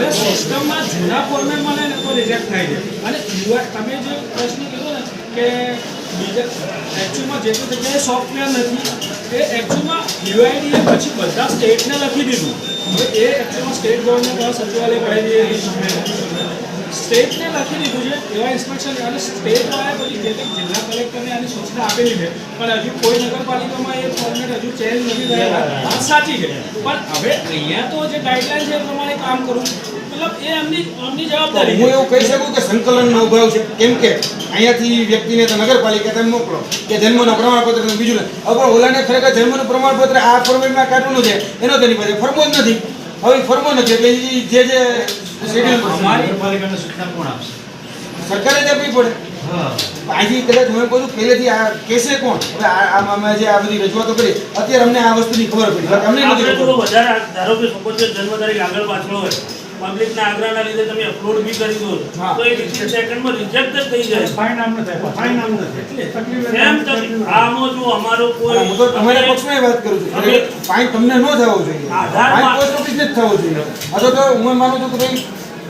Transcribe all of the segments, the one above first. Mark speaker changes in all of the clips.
Speaker 1: હવે સિસ્ટમમાં જૂના ફોર્મેટ મળે ને તો રિજેક્ટ થાય છે. અને તમે જે પ્રશ્ન કીધો ને કે બીજા એકચ્યુઅલમાં જે જગ્યાએ સોફ્ટવેર નથી, એ એકચ્યુઅલમાં યુઆઈડીએ પછી બધા સ્ટેટને લખી દીધું. હવે એ એકચ્યુઅલમાં સ્ટેટ ગવર્મેન્ટ સચિવાલય પાડેલી સ્ટેટને લખી દીધું છે એવા ઇન્સ્પેક્શન અને સ્ટેટ વાળાએ પછી જે તે જિલ્લા કલેક્ટરને આની સૂચના આપેલી છે પણ હજુ કોઈ નગરપાલિકામાં એ ફોર્મેટ હજુ ચેન્જ નથી થયેલા. વાત સાચી છે પણ હવે અહીંયા તો જે ગાઈડલાઈન છે એ પ્રમાણે કામ કરવું મતલબ એ એમની એમની જવાબદારી
Speaker 2: હું એવું કહી શકું કે સંકલનનો અભાવ છે. કેમ કે અહીંયાથી વ્યક્તિને તો નગરપાલિકા તમે મોકલો કે જન્મનું પ્રમાણપત્ર બીજું ને હવે પણ ઓલાને ખરેખર જન્મનું પ્રમાણપત્ર આ ફોર્મેટમાં કાઢવાનું છે એનો તેની પાસે ફરમો જ નથી. હવે ફરમો નથી એટલે જે જે
Speaker 3: સૂચના કોણ આપશે
Speaker 2: સરકારે જ આપવી પડે. આજે કદાચ હું એમ કહું છું પહેલેથી આ કેસે કોણ? હવે અમે જે આ બધી રજૂઆતો કરી અત્યારે અમને આ વસ્તુની ખબર પડી. અમને નથી
Speaker 4: ધારો કે જન્મ તારીખ આગળ પાછળ હોય પબ્લિકના આગ્રહના લીધે તમે અપલોડ બી કરી દો. તો એ વિથિન સેકન્ડમાં રિજેક્ટ જ થઈ જાય.
Speaker 3: ફાઇન આમ ન થાય ફાઇન આમ ન થાય.
Speaker 4: એમ તો આમો જો અમારો કોઈ
Speaker 2: હું તો તમારા પક્ષમાં વાત કરું છું. ફાઇન તમને ન થવો જોઈએ. ફાઇન પોસ્ટ ઓફિસને જ થવો જોઈએ. અથવા તો હું માનું છું કે ભાઈ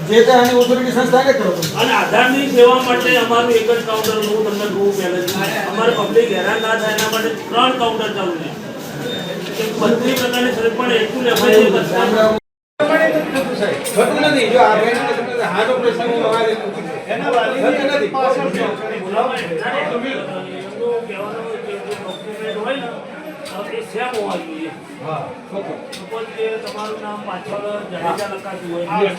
Speaker 2: જે તે આની ઓથોરિટી સંસ્થાને કરો
Speaker 4: અને આધારની સેવા માટે અમારું એક જ કાઉન્ટર હું તમને કહું પહેલેથી. અમારે પબ્લિક હેરાન ના થાય એના માટે ત્રણ કાઉન્ટર ચાલુ છે. બધી પ્રકારની સર્વિસ પણ એટલું લેવાય
Speaker 2: થતું નથી જો આ બેન હાથ ઓપરેશન એના વાલીની નથી
Speaker 4: બોલાવાય એ સેમ હોવા જોઈએ સપોઝ કે તમારું નામ પાછળ જાડેજા લખાતું હોય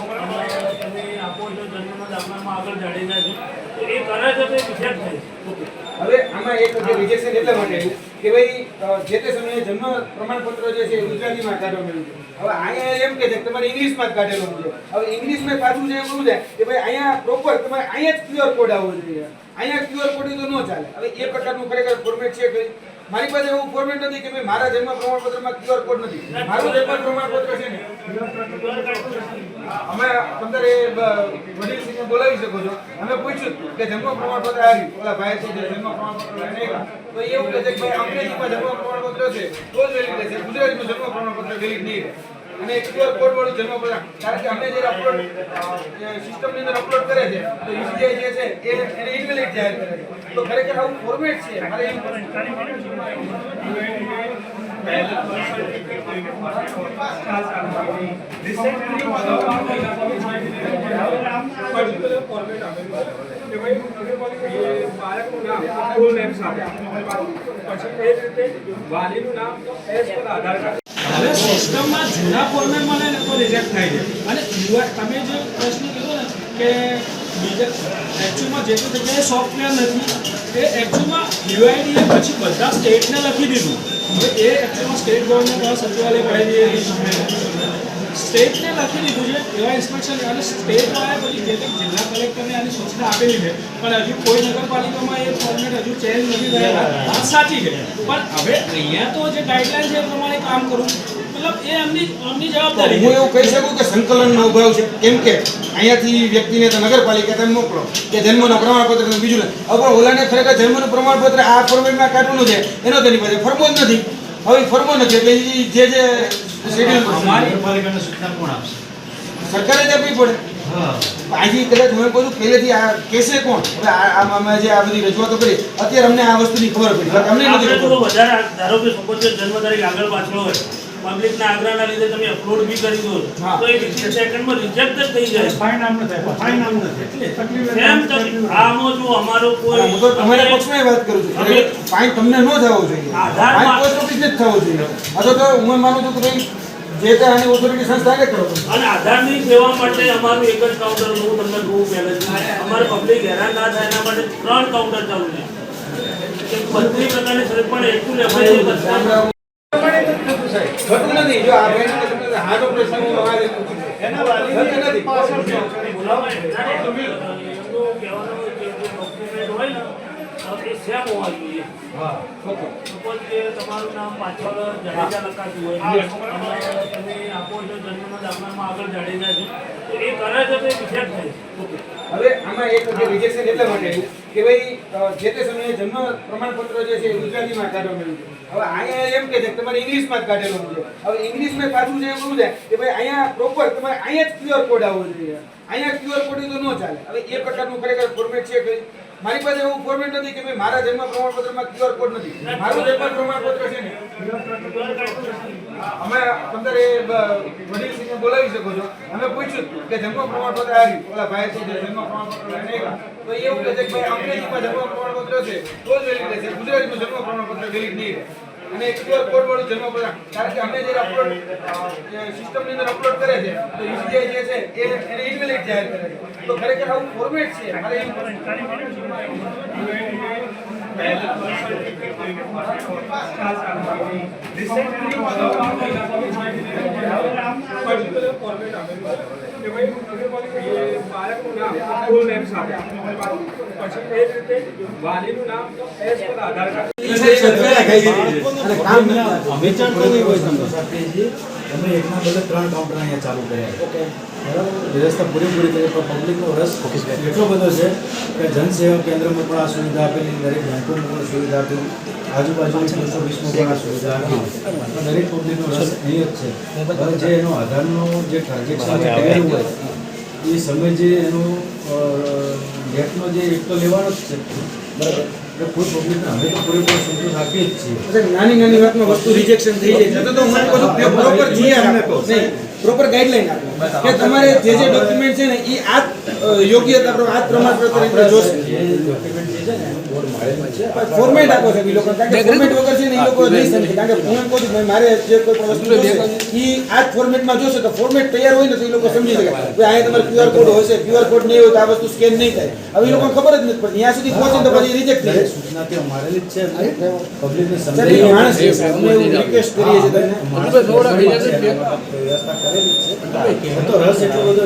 Speaker 4: તમે આપો છો જન્મના દાખલામાં આગળ જાડેજા છે તો એ કરે છે તો એ થાય
Speaker 2: હવે આમાં એક જે રિજેક્શન એટલા માટે કે ભાઈ જે તે સમયે જન્મ પ્રમાણપત્ર જે છે ગુજરાતીમાં કાઢવામાં આવ્યું છે. હવે અહીંયા એમ કે છે કે તમારે ઇંગ્લિશમાં જ કાઢેલું છે. હવે ઇંગ્લિશમાં પાછું છે એવું છે કે ભાઈ અહીંયા પ્રોપર તમારે અહીંયા જ ક્યુઆર કોડ આવવો જોઈએ. અહીંયા ક્યુઆર કોડ તો ન ચાલે. હવે એ પ્રકારનું ખરેખર ફોર્મેટ છે મારી પાસે એવું ફોર્મેટ નથી કે ભાઈ મારા જન્મ પ્રમાણપત્રમાં ક્યુઆર કોડ નથી. મારું જન્મ પ્રમાણપત્ર છે ને, અમે એ બ- વડીલશ્રીને બોલાવી શકો છો. અમે પૂછ્યું કે જન્મ પ્રમાણપત્ર આવ્યું ઓલા ભાઈ છે જન્મ પ્રમાણપત્ર લઈને તો એવું કહે છે કે ભાઈ અંગ્રેજીમાં જન્મ પ્રમાણપત્ર છે, તો જ વેલિડ છે. ગુજરાતીમાં જન્મ પ્રમાણપત્ર વેલિડ નહીં અને ક્યુઆર કોડ વાળું જન્મ પ્રમાણ કારણ કે અમે જે અપલોડ સિસ્ટમની અંદર અપલોડ કરે છે તો યુપીઆઈ જે છે એ એને ઇનવેલિડ જાહેર કરે છે તો ખરેખર આવું ફોર્મેટ છે મારે એવું
Speaker 1: હવે સિસ્ટમમાં જૂના ફોર્મે મળે ને તો રિજેક્ટ થાય છે. અને યુઆર તમે જે પ્રશ્ન કીધો ને કે બીજા એકચ્યુઅલમાં જે તે જગ્યાએ સોફ્ટવેર નથી, એ એકચ્યુઅલમાં યુઆઈડીએ પછી બધા સ્ટેટને લખી દીધું. હવે એ એકચ્યુઅલમાં સ્ટેટ ગવર્મેન્ટ સચિવાલય પાડેલી સ્ટેટને લખી દીધું છે, એવા ઇન્સ્પેક્શન અને સ્ટેટ વાળા પછી જે તે જિલ્લા કલેક્ટરને આની સૂચના આપેલી છે. પણ હજુ કોઈ નગરપાલિકામાં એ વાત સાચી છે. પણ હવે અહીંયા તો જે ગાઈડલાઈન છે એ પ્રમાણે કામ કરવું મતલબ એ એમની એમની જવાબદારી
Speaker 2: હું એવું કહી શકું કે સંકલનનો અભાવ છે. કેમ કે અહીંયાથી વ્યક્તિને તો નગરપાલિકા તમે મોકલો કે જન્મનું પ્રમાણપત્ર તમે બીજું ને હવે પણ ઓલાને ખરેખર જન્મનું પ્રમાણપત્ર આ ફોર્મેટમાં કાઢવાનું છે એનો તેની પાસે ફરમો જ નથી. હવે ફરમો નથી એટલે જે જે શેડ્યુલ
Speaker 3: અમારી પાલિકાને સૂચના કોણ આપશે?
Speaker 2: સરકારે જ આપવી પડે. આજે કદાચ હું એમ કહું પહેલેથી આ કેસે કોણ? હવે આ જે આ બધી રજૂઆતો કરી અત્યારે અમને આ વસ્તુની ખબર પડી. અમને નથી ખબર
Speaker 4: વધારે ધારો કે સપોઝ જન્મ તારીખ આગળ પાછળ હોય પબ્લિકના આગ્રહના લીધે તમે અપલોડ બી કરી દો
Speaker 2: હા.
Speaker 4: તો એ વિથિન સેકન્ડમાં રિજેક્ટ જ થઈ જાય.
Speaker 3: ફાઇન આમ ન થાય ફાઇન આમ ન થાય
Speaker 4: એમ તમે આમો જો અમારો કોઈ
Speaker 2: હું તો તમારા પક્ષમાં વાત કરું છું. ફાઇન તમને ન થવો જોઈએ. આધાર પોસ્ટ જ થવો જોઈએ. અથવા તો હું માનું છું કે ભાઈ જે તે આની ઓથોરિટી સંસ્થાને કરો
Speaker 4: અને આધારની સેવા માટે અમારું એક જ કાઉન્ટર હું તમને કહું પહેલેથી. અમારે પબ્લિક હેરાન ના થાય એના માટે ત્રણ કાઉન્ટર ચાલુ છે. બધી પ્રકારની સર્વિસ પણ એટલું લેવાય
Speaker 2: નથી જો આ બેન હાથ ઓપરેશન હું અમારે એના વાલીની નથી
Speaker 4: બોલાવાય ના, ના, એમનું કહેવાનું કે જે document હોય ને એ સેમ હોવા જોઈએ
Speaker 2: હા. ઓકે.
Speaker 4: સપોઝ કે તમારું નામ પાછળ જાડેજા લખાતું હોય. તમે આપો છો જન્મના દાખલામાં આગળ જાડેજા છે. તો એ કરે છે તો રિજેક્ટ થાય
Speaker 2: હવે આમાં એક જે રિજેક્શન એટલા માટે કે ભાઈ જે તે સમયે જન્મ પ્રમાણપત્ર જે છે ગુજરાતીમાં કાઢવામાં છે. હવે અહીંયા એમ કે છે તમારે ઇંગ્લિશમાં જ કાઢેલું છે. હવે ઇંગ્લિશમાં પાછું છે એવું છે કે ભાઈ અહીંયા પ્રોપર તમારે અહીંયા જ ક્યુઆર કોડ આવવો જોઈએ. અહીંયા ક્યુઆર કોડ તો ન ચાલે. હવે એ પ્રકારનું ખરેખર ફોર્મેટ છે કઈ મારી પાસે એવું ફોર્મેટ નથી કે ભાઈ મારા જન્મ પ્રમાણપત્રમાં ક્યુઆર કોડ નથી. મારું જન્મ પ્રમાણપત્ર છે ને, અમે તમારે વડીલ શ્રીને બોલાવી શકો છો. અમે પૂછ્યું કે જન્મ પ્રમાણપત્ર આવ્યું ઓલા ભાઈ છે જન્મ પ્રમાણપત્ર આવ્યા તો એવું કહે છે કે ભાઈ અંગ્રેજીમાં જન્મ પ્રમાણપત્ર છે, તો જ વેલિડ છે. ગુજરાતીમાં જન્મ પ્રમાણપત્ર વેલિડ નહીં અને ક્યુઆર કોડ વાળું જન્મ બધા. કારણ કે અમે જે અપલોડ સિસ્ટમની અંદર અપલોડ કરે છે તો યુપીઆઈ જે છે એ એને ઇનવેલિડ જાહેર કરે છે. તો ખરેખર આવું ફોર્મેટ છે મારે
Speaker 1: બાળકનું નામ પછી એ રીતે વાલીનું નામ એસ પર આધાર કાર્ડ.
Speaker 3: વિચારતો નહીં હોય તમે તમે એકના બદલે ત્રણ કાઉન્ટર અહીંયા ચાલુ કર્યા બરાબર? વ્યવસ્થા પૂરેપૂરી કરી પણ પબ્લિકનો રસ એટલો બધો છે કે જનસેવા કેન્દ્રમાં પણ આ સુવિધા આપેલી દરેક બેંકોમાં પણ સુવિધા આપેલી આજુબાજુ પણ આ સુવિધા આપેલી. પણ દરેક પબ્લિકનો રસ અહીં જ છે. જે એનો આધારનો જે ટ્રાન્ઝેક્શન હોય એ સમય જે એનો ગેટનો જે એક તો લેવાનો જ છે. બરાબર? એટલે પબ્લિકને અમે તો પૂરેપૂરો સંતોષ આપીએ જ છીએ.
Speaker 2: નાની નાની વાતમાં વસ્તુ રિજેક્શન થઈ જાય છે. તો હું કહું. પ્રોપર પ્રોપર ગાઈડલાઈન આપો. કે તમારે જે જે ડોક્યુમેન્ટ છે ને એ આ યોગ્યતા આ પ્રમાણપત્ર જોશે.
Speaker 3: ડોક્યુમેન્ટ જે છે ને એનું બોર્ડ મારેલું છે
Speaker 2: ફોર્મેટ આપો છે એ લોકો ફોર્મેટ વગર છે ને એ લોકો નહીં સમજે. કારણ કે હું કહું છું મારે જે કોઈ પણ વસ્તુ જોશે એ આ ફોર્મેટમાં જોશે તો ફોર્મેટ તૈયાર હોય ને તો એ લોકો સમજી શકે. કે અહીંયા તમારે ક્યુઆર કોડ હશે ક્યુઆર કોડ નહીં હોય તો આ વસ્તુ સ્કેન નહીં થાય. હવે એ લોકોને ખબર જ નથી પડતી. ત્યાં સુધી પહોંચે તો પછી રિજેક્ટ થઈ જાય.
Speaker 3: સૂચના ત્યાં મારેલી જ છે. પબ્લિકને
Speaker 2: સર, એ માણસ છે, અમે રિક્વેસ્ટ કરીએ છીએ તમને.
Speaker 3: વ્યવસ્થા કરેલી છે. તો રસ એટલો બધો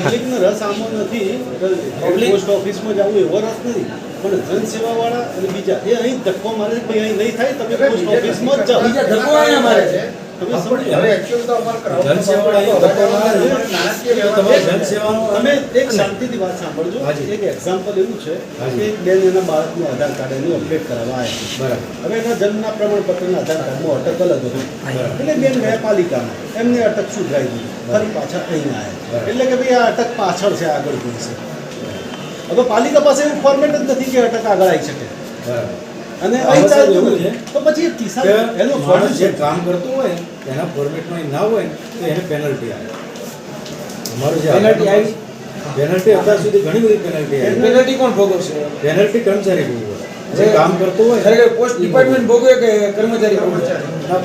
Speaker 5: પબ્લિકનો રસ આમાં નથી. પોસ્ટ ઓફિસમાં જવું એવો રસ નથી. પણ જનસેવા વાળા અને બીજા. એ અહીં ધક્કો મારે છે, ભાઈ અહીં નહીં થાય તમે પોસ્ટ ઓફિસમાં જ જાઓ.
Speaker 2: બીજા ધક્કો અહીંયા મારે છે.
Speaker 5: તમે
Speaker 3: અહીં
Speaker 5: એક શાંતિથી વાત સાંભળજો. એક એક્ઝામ્પલ એવું છે
Speaker 3: હાજી.
Speaker 5: કે બેન એના બાળકનું આધાર કાર્ડ એનું અપડેટ કરાવવા
Speaker 3: બરાબર.
Speaker 5: હવે એના જન્મના પ્રમાણપત્રના આધાર કાર્ડમાં અટક અલગ હતું. એટલે બેન ગયા પાલિકામાં. એમને અટક સુધરાઈ દીધી ફરી પાછા અહીંયા આવ્યા એટલે કે ભાઈ આ અટક પાછળ છે આગળ જોઈશે હવે પાલિકા પાસે એવું ફોર્મેટ જ નથી કે અટક આગળ આવી શકે. અને અહીં ચાલતું
Speaker 3: એવું
Speaker 5: તો પછી કિસ્સા એનો
Speaker 3: માણસ જે કામ કરતું હોય એના ફોર્મેટમાં ના હોય તો એને પેનલ્ટી આવે. અમારું જે
Speaker 2: પેનલ્ટી આવી?
Speaker 3: પેનલ્ટી અત્યાર સુધી ઘણી બધી પેનલ્ટી આવી.
Speaker 2: પેનલ્ટી કોણ ભોગવશે?
Speaker 3: પેનલ્ટી કર્મચારી ભોગવે. જે કામ કરતું હોય
Speaker 2: પોસ્ટ ડિપાર્ટમેન્ટ ભોગવે. કે કર્મચારી ભોગવે?
Speaker 3: ના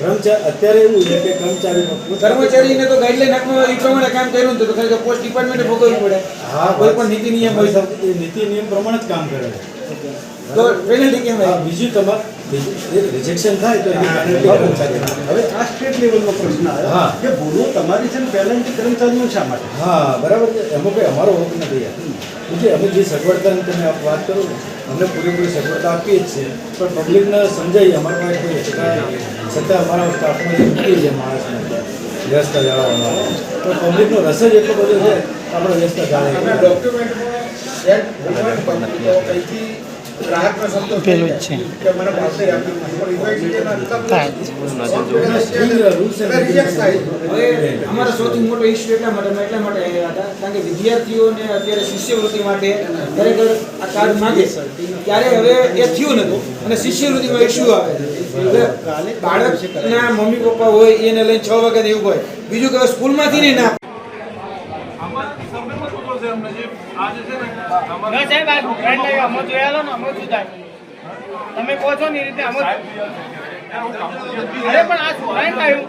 Speaker 3: કર્મચારી અત્યારે એવું છે કે કર્મચારી
Speaker 2: કર્મચારીને તો ગાઈડલાઈન આપવામાં એ પ્રમાણે કામ કર્યું ને તો ખરેખર પોસ્ટ ડિપાર્ટમેન્ટે ભોગવવું પડે.
Speaker 3: હા
Speaker 2: કોઈ પણ નીતિ નિયમ હોય.
Speaker 3: નીતિ નિયમ પ્રમાણે જ કામ કરે. છે
Speaker 2: તો પેનલ્ટી કેમ
Speaker 3: બીજું તમારે રિજેક્શન થાય તો કર્મચારી
Speaker 5: હવે આ સ્ટેટ લેવલનો પ્રશ્ન
Speaker 3: હા.
Speaker 5: કે ભૂલો તમારી છે ને પેનલ્ટી કર્મચારીઓ શા માટે?
Speaker 3: હા બરાબર છે. એમાં કોઈ અમારો હોક નથી યાર. બીજું અમે જે સગવડતાની તમે વાત કરો ને અમને પૂરેપૂરી સગવડતા આપીએ જ છે પણ પબ્લિકને સમજાય અમારા પાસે કોઈ એક્સ્ટ્રા છતાં અમારા સ્ટાફમાં મૂકી છે માણસને, વ્યસ્ત જાળવવામાં. તો પબ્લિકનો રસ જ એટલો બધો છે આપણે વ્યવસ્થા જ
Speaker 2: છે. અમારો સૌથી મોટો ઇશ્યુ એટલા માટે એટલા માટે આવ્યા હતા, કારણ કે વિદ્યાર્થીઓને અત્યારે શિષ્યવૃત્તિ માટે ખરેખર આ કાર્ડ માંગે ત્યારે હવે એ થયું નતું અને શિષ્યવૃત્તિમાં ઇશ્યુ આવે. બાળકના મમ્મી પપ્પા હોય, એને લઈને છ વાગ્યા એવું હોય. બીજું કે સ્કૂલમાંથી નહીં ના
Speaker 6: ના સાહેબ આ ફ્રેન્ડ લઈ અમો જોયેલો ને અમો જુદા. તમે કહો છો ને એ રીતે અમો અરે પણ આ છોકરાને કહ્યું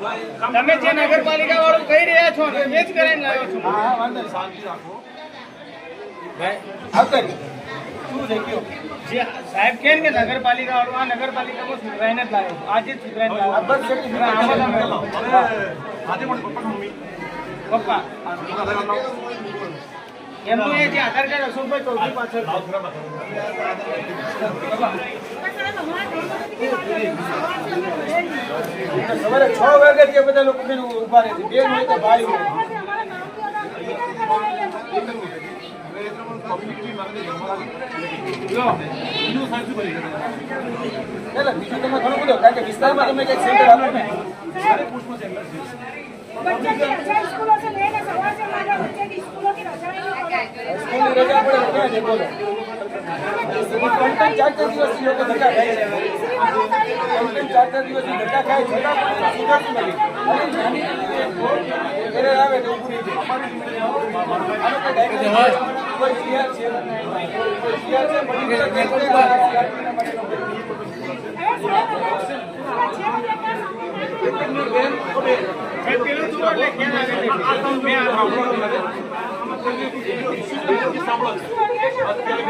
Speaker 6: તમે જે નગરપાલિકા વાળું કહી રહ્યા છો ને એ જ કરાવીને લાવ્યો છો. સાહેબ કે નગરપાલિકા વાળું આ નગરપાલિકામાં સુધરાઈને જ લાવ્યો આજે જ સુધરાઈને લાવ્યો આમાં પપ્પા. એમનું એ જે આધાર કાર્ડ અશોકભાઈ ચૌધરી
Speaker 2: સવારે છ વાગે જે બધા લોકો બેન ઊભા રહે છે. બે મિનિટે ભાઈ બીજું તમે ઘણું બધું, કારણ કે વિસ્તારમાં તમે કઈ સેન્ટર આપો ને. ની રજા પડે ક્યાં છે બોલો ચાર ચાર દિવસ ધક્કા ખાય છે? ચાર ચાર દિવસ ખાય છે
Speaker 7: સાંભળો. અત્યારે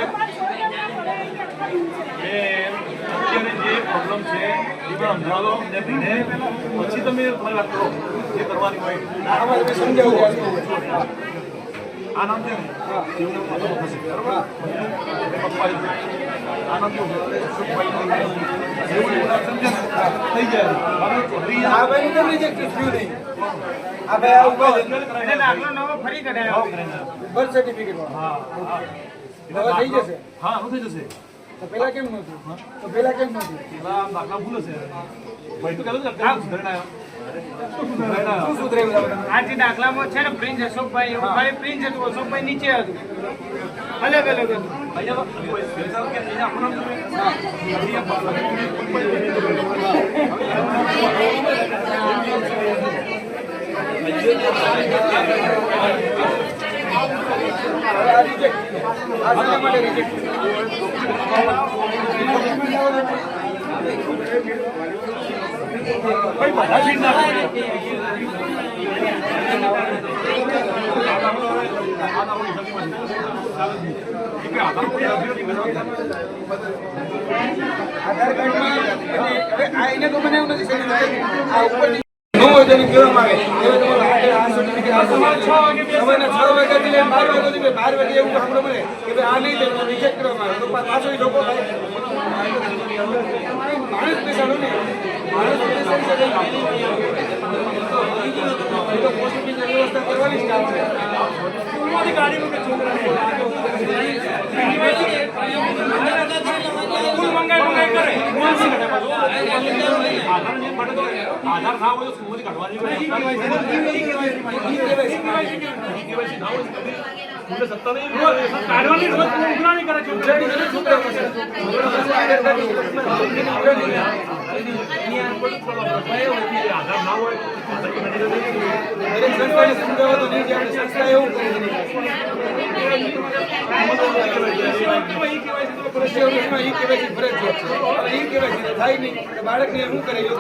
Speaker 8: અત્યારે જે પ્રોબ્લેમ છે એ પણ સમજાવો ને પછી તમે મને કરો જે કરવાની હોય
Speaker 2: તમે સમજાવો
Speaker 8: આનંદ બરોબર આનંદ સમજે ને થઈ
Speaker 2: જશે
Speaker 8: હા થઈ જશે
Speaker 2: તો પેલા કેમ નહોતું તો પેલા કેમ નહોતું
Speaker 8: પેલા દાખલા ભૂલ હશે ભાઈ તો કહેતો સુધારીને આવ્યો. શું
Speaker 6: જે દાખલામાં છે ને પ્રિન્સ અશોકભાઈ, એવું ખાલી પ્રિન્સ હતું, અશોકભાઈ નીચે હતું. અલગ અલગ હતું
Speaker 8: અહીંયા
Speaker 2: આધાર કાર્ડમાં આ એને તો મને એવું નથી આ ઉપરની ન હોય તો કહેવામાં આવે તમારું આ- આ certificate તમારે છ સવારના છ વાગ્યાથી લઈને બાર વાગ્યા સુધી બાર વાગે એવું સાંભળો મને કે ભાઈ આ નહીં તો કરવામાં આવે તો પાછો લોકો માણસ ને. વ્યવસ્થા કરવાની જ કામ છે.
Speaker 8: હોય કાઢવાની કાઢવાની રોજ ઉઘરાણી કરે આધાર ના હોય
Speaker 2: તો નહીં જાય સંસ્થા એવું છે. પ્રશ્નોમાં કહેવાય છે ફરજિયાત છે. કહેવાય છે થાય નહીં બાળકને શું કરે તો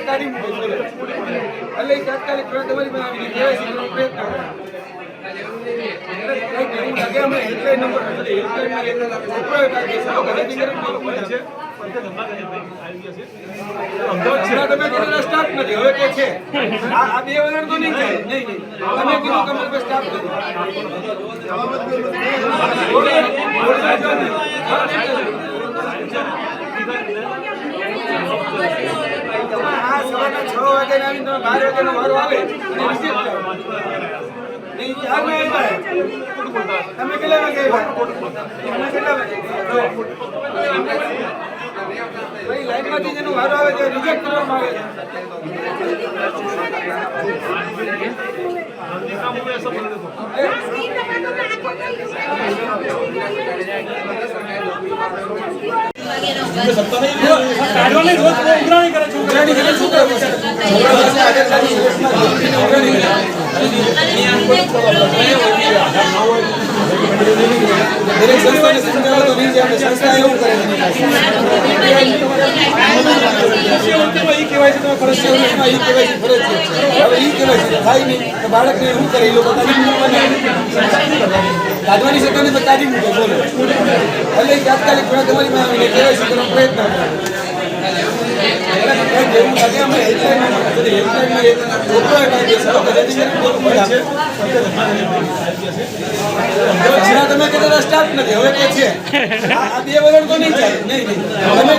Speaker 2: તાલીમ મૂકે એટલે તાત્કાલિક તમારી પાસે આવી. ને છે આ સવારના છ વાગે બાર વાગ્યાનો વારો આવે અને તમે કેટલા વાગે તમે કેટલા વાગે લાઈનમાંથી જેનો વારો આવે તે રિજેક્ટ કરવામાં આવે છે. દરેક સંસ્થાને સમજાવે તો નહીં જાય સંસ્થા એવું કરે બાળકને શું કરે એ લોકો કાઢવાની શકતા ને તો કાઢી મૂકે, બોલો. એટલે તાત્કાલિક થોડા તમારી માં આવીને પ્રયત્ન કરે. હમણાં તમે કીધું સ્ટાફ નથી, હવે કે છે? આ બે વલણ તો નહીં થાય નહીં નહીં. તમે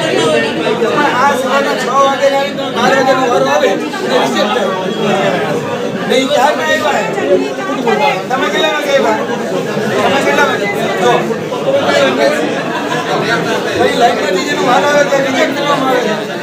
Speaker 2: આ સવારના છ વાગે મારે બાર વારો આવે નહીં ચાર આવ્યા તમે કેટલા વાગે તમે કેટલા જો ભાઈ લાઈનમાંથી જેનો વારો આવે તે રિજેક્ટ કરવામાં આવે છે